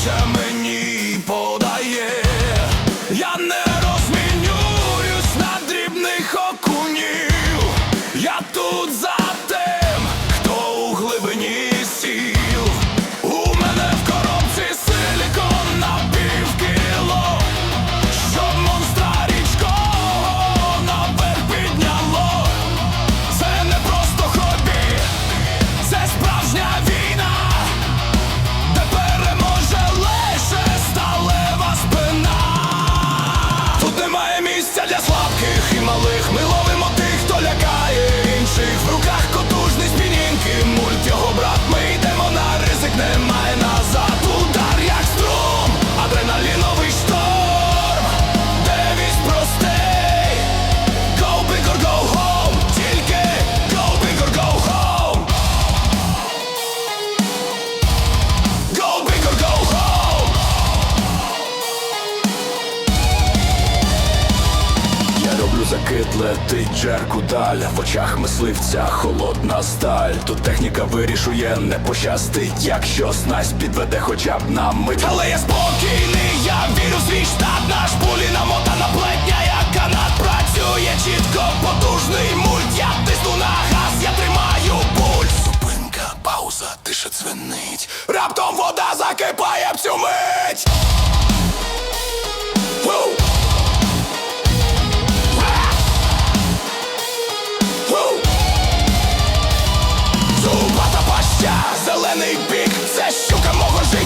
Time de Світ летить джерку даль, в очах мисливця холодна сталь. Тут техніка вирішує, не пощастить, якщо снасть підведе хоча б на мить. Але я спокійний, я вірю в свій штат, наш пулі намотана плетня, яка канат працює чітко, потужний мульт, я тисну на газ, я тримаю пульс. Зупинка, пауза, тиша дзвенить. Раптом вода закипає всю мить. зелений бік, це щука мого життя.